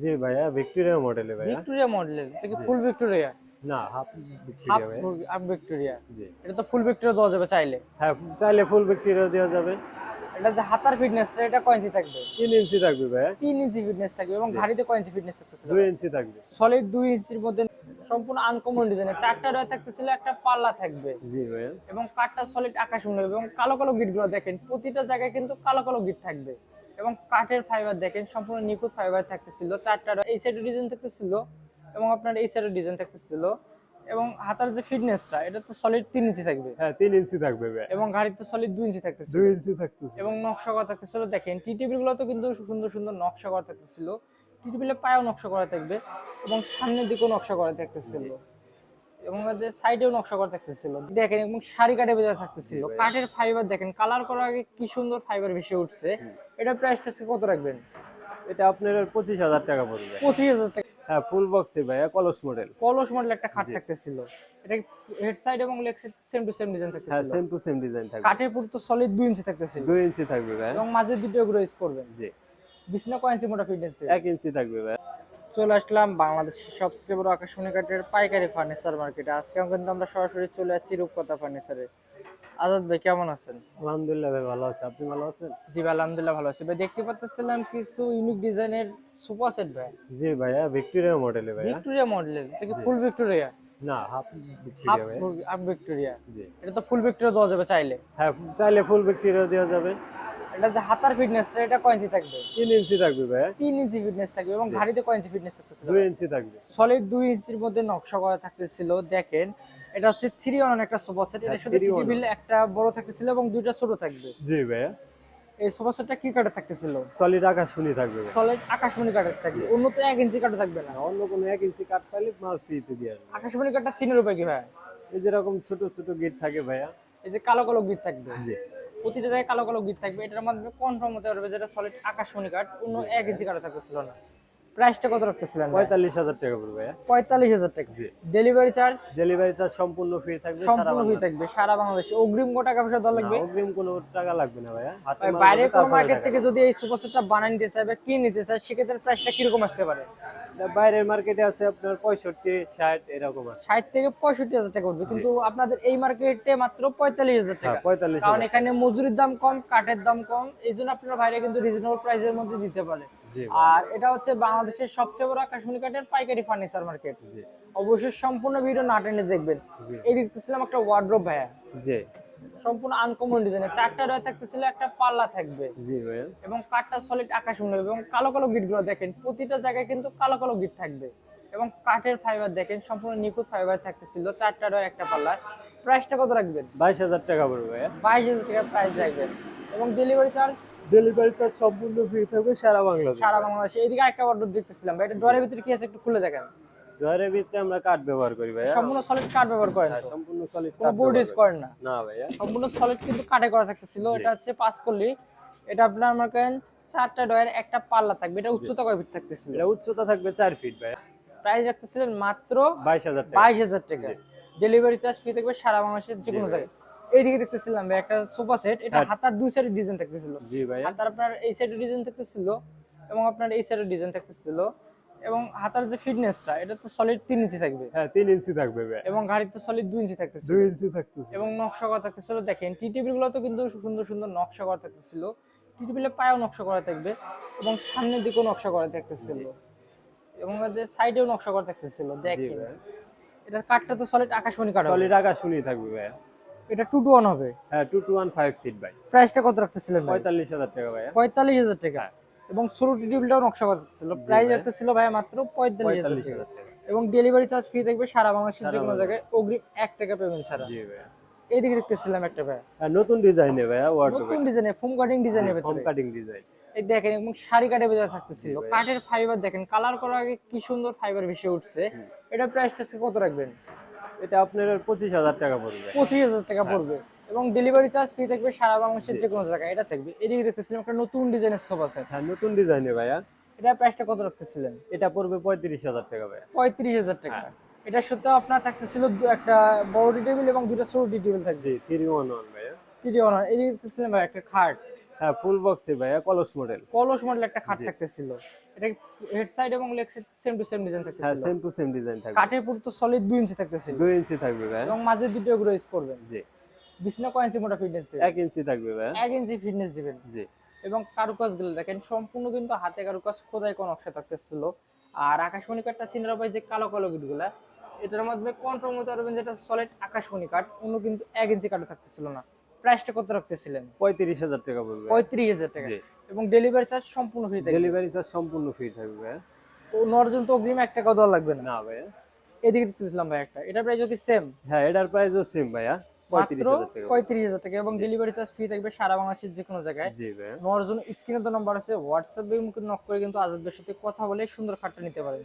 জি ভাইয়া ভিক্টোরিয়া মডেলে ভাইয়া। ভিক্টোরিয়া মডেলের এটা কি ফুল ভিক্টোরিয়া না হাফ ভিক্টোরিয়া ভাইয়া। হাফ ভিক্টোরিয়া জি। এটা তো ফুল ভিক্টোরিয়া দেওয়া যাবে চাইলে। হ্যাঁ চাইলে ফুল ভিক্টোরিয়া দেওয়া যাবে। এটা যে হাতার ফিটনেসটা এটা কয় ইঞ্চি থাকবে? তিন ইঞ্চি থাকবে ভাইয়া। তিন ইঞ্চি ফিটনেস থাকবে এবং ঘাড়িতে কয় ইঞ্চি ফিটনেস থাকতেছিল দুই ইঞ্চি থাকবে। সলিড দুই ইঞ্চির মধ্যে সম্পূর্ণ আনকমন ডিজাইনের চারটা রয়ে থাকতেছিল একটা পাল্লা থাকবে। জি ভাইয়া। এবং কাঠটা সলিড আকাশ মনে এবং কালো কালো গিটগুলো দেখেন প্রতিটা জায়গায় কিন্তু কালো কালো গিট থাকবে। এবং কাঠের ফাইবার দেখেন সম্পূর্ণ নিখুঁত ফাইবার থাকতেছিল। চারটা row- এই সাইডে ডিজাইন থাকতেছিল এবং আপনার এই সাইডে ডিজাইন থাকতেছিল। এবং হাতার যে ফিটনেসটা এটা তো সলিড তিন ইঞ্চি থাকবে। হ্যাঁ তিন ইঞ্চি থাকবে এবং ঘাড়ির তো সলিড দুই ইঞ্চি থাকতেছিল। দুই ইঞ্চি থাকতেছে এবং নকশা করা থাকতেছিল দেখেন টি টেবিলগুলো তো কিন্তু সুন্দর সুন্দর নকশা করা থাকতেছিল। টি টেবিলের পায়েও নকশা করা থাকবে এবং সামনের দিকেও নকশা করা থাকতেছিল। এবং সাইডেও নকশা করা থাকতেছিল। দেখেন এবং শাড়ি কাটে বেজা থাকতেছিল। কাঠের ফাইবার দেখেন কালার করার আগে কি সুন্দর ফাইবার ভেসে উঠছে। এটা প্রাইসটা কত রাখবেন? এটা আপনার পঁচিশ হাজার টাকা পড়বে। পঁচিশ হাজার টাকা। হ্যাঁ ফুল বক্সের ভাইয়া কলস মডেল কলস মডেল একটা খাট থাকতেছিল। এটা হেড সাইড এবং leg side same to same design হ্যাঁ সেম টু সেম ডিজাইন থাকবে। কাঠের পুরো তো সলিড দুই ইঞ্চি থাকতেছিল। দুই ইঞ্চি থাকবে ভাইয়া। এবং মাঝে দুটো এগুলো করবেন। জি। বিছনা কয় ইঞ্চি মোটা ফিটনেস এক ইঞ্চি থাকবে ভাইয়া। চলে আসলাম বাংলাদেশের সবচেয়ে বড় আকাশমণি কাঠের পাইকারি ফার্নিচার মার্কেটে আজকে কিন্তু আমরা সরাসরি চলে আসছি রূপকথা ফার্নিচারে আজাদ ভাই কেমন আছেন? আলহামদুলিল্লাহ ভাই ভালো আছে। আপনি ভালো আছেন? জি ভাই আলহামদুলিল্লাহ ভালো আছি। ভাই দেখতে পাচ্ছিলাম কিছু ইউনিক ডিজাইনের সোফা সেট ভাই। জি ভাইয়া ভিক্টোরিয়া মডেলে ভাইয়া। ভিক্টোরিয়া মডেলের এটা কি ফুল ভিক্টোরিয়া না হাফ ভিক্টোরিয়া হাফ ভিক্টোরিয়া জি। এটা তো ফুল ভিক্টোরিয়া দেওয়া যাবে চাইলে। হ্যাঁ চাইলে ফুল ভিক্টোরিয়া দেওয়া যাবে। এটা যে হাতার ফিটনেসটা এটা কয় ইঞ্চি থাকবে? তিন ইঞ্চি থাকবে ভাইয়া ইঞ্চি ফিটনেস থাকবে এবং ঘাড়িতে কয় ইঞ্চি ফিটনেস থাকবে। ইঞ্চি থাকবে সলিড ইঞ্চির মধ্যে নকশা করা থাকতেছিল দেখেন। এটা হচ্ছে থ্রি ওয়ান একটা সোফা সেট এটা হ্যাঁ, শুধু টেবিল একটা বড় থাকতেছিল এবং দুইটা ছোট থাকবে। জি ভাইয়া। এই সোফা সেটটা কি কাঠে থাকতেছিল? সলিড আকাশ শুনি থাকবে ভাইয়া। সলিড আকাশমণি কাঠের থাকবে। অন্য তো এক ইঞ্চি কাঠে থাকবে না। অন্য কোনো এক ইঞ্চি কাট পাইলে মাল ফ্রিতে দিয়ে আসবে। আকাশমণি কাঠটা চিনের উপায় কি ভাই? এই যেরকম ছোট ছোট গেট থাকে ভাইয়া। এই যে কালো কালো গিট থাকবে। জি। প্রতিটা জায়গায় কালো কালো গিট থাকবে। এটার মাধ্যমে কনফার্ম হতে পারবে যেটা সলিড আকাশমণি কাঠ। অন্য এক ইঞ্চি কাঠে থাকতেছিল না। প্রাইসটা কত রাখতেছিলেন? পঁয়তাল্লিশ হাজার টাকা পড়বে ভাইয়া। পঁয়তাল্লিশ হাজার টাকা। জি। ডেলিভারি চার্জ ডেলিভারি চার্জ সম্পূর্ণ ফ্রি থাকবে সম্পূর্ণ ফ্রি থাকবে সারা বাংলাদেশে। অগ্রিম কত টাকা পয়সা দেওয়া লাগবে? অগ্রিম কোনো টাকা লাগবে না ভাইয়া। বাইরে কোনো মার্কেট থেকে যদি এই সুপার সেটটা বানিয়ে নিতে চায় বা কিনে নিতে চায় সেক্ষেত্রে প্রাইসটা কীরকম আসতে পারে? বাইরের মার্কেটে আছে আপনার পঁয়ষট্টি ষাট এরকম আছে। ষাট থেকে পঁয়ষট্টি হাজার টাকা উঠবে কিন্তু আপনাদের এই মার্কেটে মাত্র পঁয়তাল্লিশ হাজার হ্যাঁ টাকা পঁয়তাল্লিশ কারণ এখানে মজুরির দাম কম কাঠের দাম কম এই জন্য আপনার ভাইরা কিন্তু রিজনেবল প্রাইসের মধ্যে দিতে পারে। আর এটা হচ্ছে বাংলাদেশের সবচেয়ে বড় আকাশমণি কাঠের পাইকারি ফার্নিচার মার্কেট অবশ্যই সম্পূর্ণ ভিডিও না টেনে দেখবেন। এই দেখতেছিলাম একটা ওয়ার্ড্রোব ভাইয়া। জি। সম্পূর্ণ আনকমন ডিজাইনের চারটা রয়ে থাকতেছিল একটা পাল্লা থাকবে। জি ভাইয়া। এবং কাঠটা সলিড আকাশ মনে এবং কালো কালো গিটগুলো দেখেন প্রতিটা জায়গায় কিন্তু কালো কালো গিট থাকবে। এবং কাঠের ফাইবার দেখেন সম্পূর্ণ নিখুঁত ফাইবার থাকতেছিল চারটা রয় একটা পাল্লা প্রাইসটা কত রাখবেন? বাইশ হাজার টাকা পড়বে বাইশ হাজার টাকা প্রাইস রাখবেন। এবং ডেলিভারি চার্জ ডেলিভারি চার্জ সম্পূর্ণ ফ্রি থাকবে সারা বাংলাদেশ। সারা বাংলাদেশে। এইদিকে একটা অর্ডার দেখতেছিলাম ভাই এটা ডরের ভিতরে কি আছে একটু খুলে দেখেন। ভিতরে আমরা কাঠ ব্যবহার করি ভাইয়া। সম্পূর্ণ সলিড কাঠ ব্যবহার করেন হ্যাঁ, সম্পূর্ণ সলিড কোনো বোর্ড ইউজ করেন না। না। ভাইয়া। সম্পূর্ণ সলিড কিন্তু কাঠে করা থাকতেছিল। এটা হচ্ছে পাঁচ কলি এটা আপনার চারটা ডয়ের একটা পাল্লা থাকবে। এটা উচ্চতা কয় ফিট থাকতেছিল? এটা উচ্চতা থাকবে চার ফিট ভাইয়া। প্রাইস রাখতেছিলেন মাত্র বাইশ হাজার টাকা। বাইশ হাজার টাকা। ডেলিভারি চার্জ ফ্রি থাকবে সারা বাংলাদেশের যে কোনো জায়গায়। এইদিকে দেখতেছিলাম ভাই একটা সোফা সেট এটা হ্যাঁ। হাতার দুই সাইডের ডিজাইন থাকতেছিল। জি ভাইয়া। হাতার আপনার এই সাইডের ডিজাইন থাকতেছিল এবং আপনার এই সাইডের ডিজাইন থাকতেছিল। এবং হাতার যে ফিটনেসটা এটা তো সলিড তিন ইঞ্চি থাকবে। হ্যাঁ তিন ইঞ্চি থাকবে ভাইয়া। এবং গাড়ির তো সলিড দুই ইঞ্চি থাকতেছিল। দুই ইঞ্চি থাকতেছে এবং নকশা করা থাকতেছিল দেখেন টি টেবিলগুলো তো কিন্তু সুন্দর সুন্দর নকশা করা থাকতেছিল। টি টেবিলের পায়েও নকশা করা থাকবে এবং সামনের দিকেও নকশা করা থাকতেছিল। এবং এদের সাইডেও নকশা করা থাকতেছিল দেখেন। এটা কাঠটা তো সলিড আকাশমণি কাঠ। সলিড আকাশ শুনি থাকবে ভাইয়া। এটা টু টু ওয়ান হবে। হ্যাঁ two two one five seat ভাই প্রাইসটা কত রাখতেছিলেন ভাই? পঁয়তাল্লিশ হাজার টাকা ভাই পঁয়তাল্লিশ হাজার টাকা। এবং ছোট টি নকশা করা থাকতেছিল প্রাইস ভাই। রাখতেছিল ভাই মাত্র পঁয়তাল্লিশ পঁয়তাল্লিশ হাজার হাজার টাকা। টাকা এবং ডেলিভারি চার্জ ফ্রি থাকবে সারা বাংলাদেশের যে কোনো জায়গায়। অগ্রিম এক টাকা পেমেন্ট ছাড়া। জি ভাইয়া। এইদিকে দেখতেছিলাম একটা ভাই আর নতুন ডিজাইনে ভাই ওয়ার্ড নতুন ডিজাইনে ফোম কাটিং ডিজাইনের ফর্ম ভেতরে। কাটিং ডিজাইন এই দেখেন এবং শাড়ি কাটে বেজা থাকতেছিল। ভাই। কাঠের ফাইবার দেখেন কালার করার আগে কি সুন্দর ফাইবার ভেসে উঠছে। এটা প্রাইসটা কত রাখবেন? এটা আপনার পঁচিশ হাজার টাকা পড়বে। পঁচিশ হাজার টাকা হ্যাঁ। পড়বে। এবং ডেলিভারি চার্জ ফ্রি থাকবে সারা বাংলাদেশের যে কোনো জায়গায়। এটা থাকবে। এদিকে দেখতেছিলাম একটা নতুন ডিজাইনের সোফা সেট হ্যাঁ নতুন ডিজাইনে ভাইয়া। এটা প্রাইসটা কত রাখতেছিলেন? এটা পড়বে পঁয়ত্রিশ হাজার টাকা ভাইয়া। পঁয়ত্রিশ হাজার টাকা। হ্যাঁ। এটার সাথে আপনার থাকতেছিল একটা বড় টি টেবিল এবং দুটো ছোট টি টেবিল থাকবে। জি থ্রি ওয়ান ওয়ান ভাইয়া। তিনটি অনার এদিকে দেখতেছিলাম ভাই একটা খাট। হ্যাঁ ফুল বক্সের ভাইয়া কলস মডেল কলস মডেল একটা খাট। থাকতেছিল। এটা হেড সাইড এবং leg side same to same design হ্যাঁ সেম টু সেম ডিজাইন থাকবে। কাঠের পুরো তো সলিড দুই ইঞ্চি থাকতেছিল। দুই ইঞ্চি থাকবে ভাইয়া। এবং মাঝে দুটো ইউজ করবেন। জি। বিছনা কয় ইঞ্চি মোটা ফিটনেস দিবেন? এক ইঞ্চি থাকবে ভাইয়া। এক ইঞ্চি ফিটনেস দিবেন। জি। এবং কারুকাজগুলো দেখেন সম্পূর্ণ কিন্তু হাতে কারুকাজ খোদাই কোন নকশা থাকতেছিল। আর আকাশমণি কাঠটা চিনার পাই যে কালো কালো গিটগুলা এটার মাধ্যমে কন্ট্রোল মতো যেটা সলিড আকাশমণি কাঠ অন্য কিন্তু এক ইঞ্চি কাঠও থাকতেছিল না। প্রাইসটা কত রাখতেছিলেন? পঁয়ত্রিশ হাজার টাকা পড়বে পঁয়ত্রিশ হাজার টাকা। এবং ডেলিভারি চার্জ সম্পূর্ণ ফ্রি থাকবে? ডেলিভারি চার্জ সম্পূর্ণ ফ্রি থাকবে। তো নর্জন তো অগ্রিম এক টাকা দেওয়া লাগবে না? না ভাইয়া। এদিকে দিলাম ভাই একটা। এটা প্রাইস কি সেম হ্যাঁ এটার প্রাইসও সেম ভাইয়া। পঁয়ত্রিশ মাত্র হাজার টাকা। পঁয়ত্রিশ হাজার টাকা। এবং ডেলিভারি চার্জ ফ্রি থাকবে সারা বাংলাদেশের যে কোনো জায়গায়। জি ভাইয়া। নর্জন স্ক্রিনে তো নাম্বার আছে। হোয়াটসঅ্যাপে নক করে কিন্তু আজাদের সাথে কথা বলে সুন্দর খাটটা নিতে পারেন।